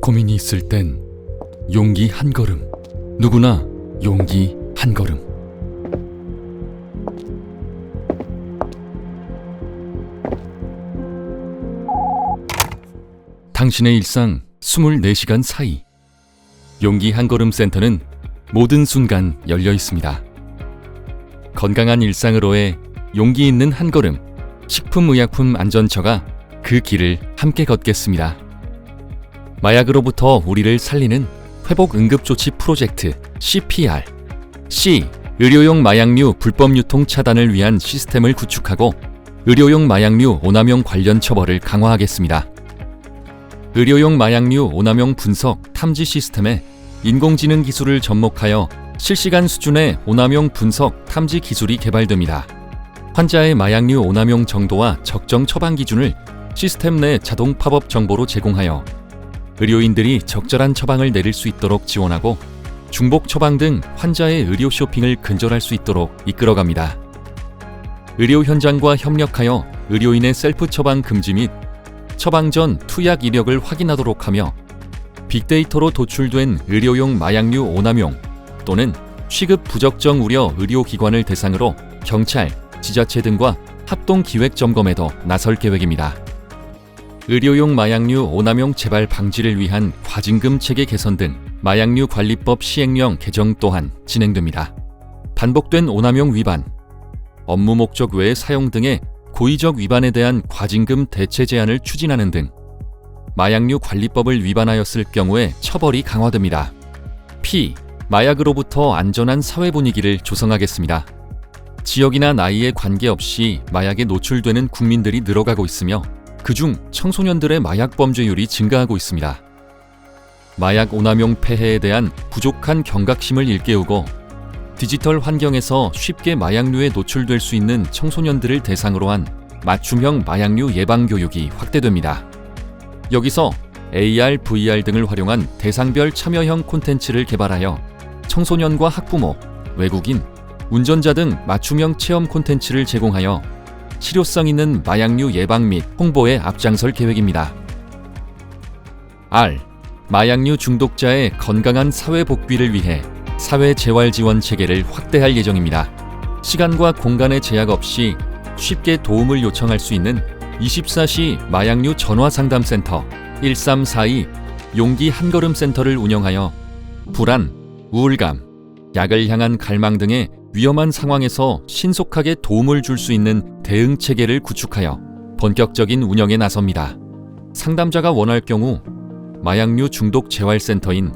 고민이 있을 땐 용기 한 걸음. 누구나 용기 한 걸음. 당신의 일상 24시간 사이. 용기 한 걸음 센터는 모든 순간 열려 있습니다. 건강한 일상으로의 용기 있는 한 걸음. 식품의약품 안전처가 그 길을 함께 걷겠습니다. 마약으로부터 우리를 살리는 회복 응급조치 프로젝트 CPR. C. 의료용 마약류 불법 유통 차단을 위한 시스템을 구축하고 의료용 마약류 오남용 관련 처벌을 강화하겠습니다. 의료용 마약류 오남용 분석 탐지 시스템에 인공지능 기술을 접목하여 실시간 수준의 오남용 분석 탐지 기술이 개발됩니다. 환자의 마약류 오남용 정도와 적정 처방 기준을 시스템 내 자동 팝업 정보로 제공하여 의료인들이 적절한 처방을 내릴 수 있도록 지원하고 중복 처방 등 환자의 의료 쇼핑을 근절할 수 있도록 이끌어갑니다. 의료 현장과 협력하여 의료인의 셀프 처방 금지 및 처방 전 투약 이력을 확인하도록 하며 빅데이터로 도출된 의료용 마약류 오남용 또는 취급 부적정 우려 의료기관을 대상으로 경찰, 지자체 등과 합동 기획 점검에도 나설 계획입니다. 의료용 마약류 오남용 재발 방지를 위한 과징금 체계 개선 등 마약류 관리법 시행령 개정 또한 진행됩니다. 반복된 오남용 위반, 업무 목적 외의 사용 등의 고의적 위반에 대한 과징금 대체 제한을 추진하는 등 마약류 관리법을 위반하였을 경우에 처벌이 강화됩니다. P. 마약으로부터 안전한 사회 분위기를 조성하겠습니다. 지역이나 나이에 관계없이 마약에 노출되는 국민들이 늘어가고 있으며 그중 청소년들의 마약 범죄율이 증가하고 있습니다. 마약 오남용 폐해에 대한 부족한 경각심을 일깨우고 디지털 환경에서 쉽게 마약류에 노출될 수 있는 청소년들을 대상으로 한 맞춤형 마약류 예방 교육이 확대됩니다. 여기서 AR, VR 등을 활용한 대상별 참여형 콘텐츠를 개발하여 청소년과 학부모, 외국인, 운전자 등 맞춤형 체험 콘텐츠를 제공하여 실효성 있는 마약류 예방 및 홍보에 앞장설 계획입니다. R. 마약류 중독자의 건강한 사회 복귀를 위해 사회 재활 지원 체계를 확대할 예정입니다. 시간과 공간의 제약 없이 쉽게 도움을 요청할 수 있는 24시 마약류 전화 상담 센터 1342 용기 한걸음 센터를 운영하여 불안, 우울감, 약을 향한 갈망 등의 위험한 상황에서 신속하게 도움을 줄 수 있는 대응 체계를 구축하여 본격적인 운영에 나섭니다. 상담자가 원할 경우 마약류 중독 재활센터인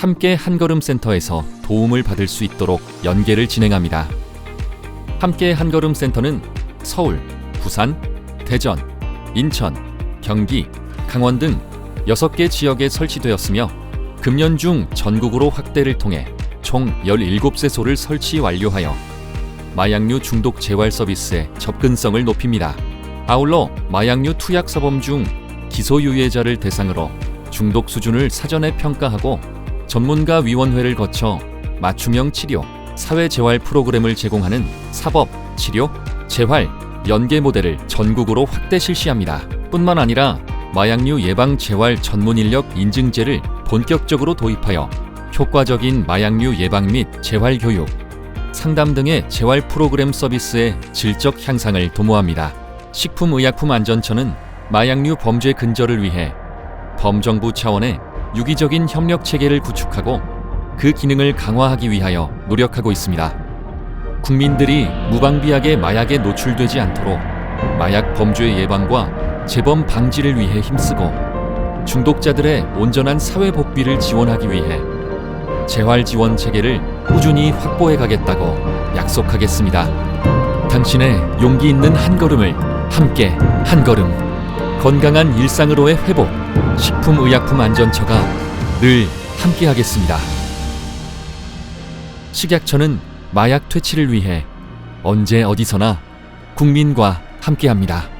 함께 한걸음 센터에서 도움을 받을 수 있도록 연계를 진행합니다. 함께 한걸음 센터는 서울, 부산, 대전, 인천, 경기, 강원 등 6개 지역에 설치되었으며 금년 중 전국으로 확대를 통해 총 17세소를 설치 완료하여 마약류 중독 재활 서비스의 접근성을 높입니다. 아울러 마약류 투약 사범 중 기소유예자를 대상으로 중독 수준을 사전에 평가하고 전문가 위원회를 거쳐 맞춤형 치료, 사회재활 프로그램을 제공하는 사법, 치료, 재활, 연계 모델을 전국으로 확대 실시합니다. 뿐만 아니라 마약류 예방 재활 전문 인력 인증제를 본격적으로 도입하여 효과적인 마약류 예방 및 재활 교육, 상담 등의 재활 프로그램 서비스의 질적 향상을 도모합니다. 식품의약품안전처는 마약류 범죄 근절을 위해 범정부 차원의 유기적인 협력 체계를 구축하고 그 기능을 강화하기 위하여 노력하고 있습니다. 국민들이 무방비하게 마약에 노출되지 않도록 마약 범죄 예방과 재범 방지를 위해 힘쓰고 중독자들의 온전한 사회 복귀를 지원하기 위해 재활 지원 체계를 꾸준히 확보해 가겠다고 약속하겠습니다. 당신의 용기 있는 한 걸음을 함께 한 걸음 건강한 일상으로의 회복 식품의약품 안전처가 늘 함께 하겠습니다. 식약처는 마약 퇴치를 위해 언제 어디서나 국민과 함께 합니다.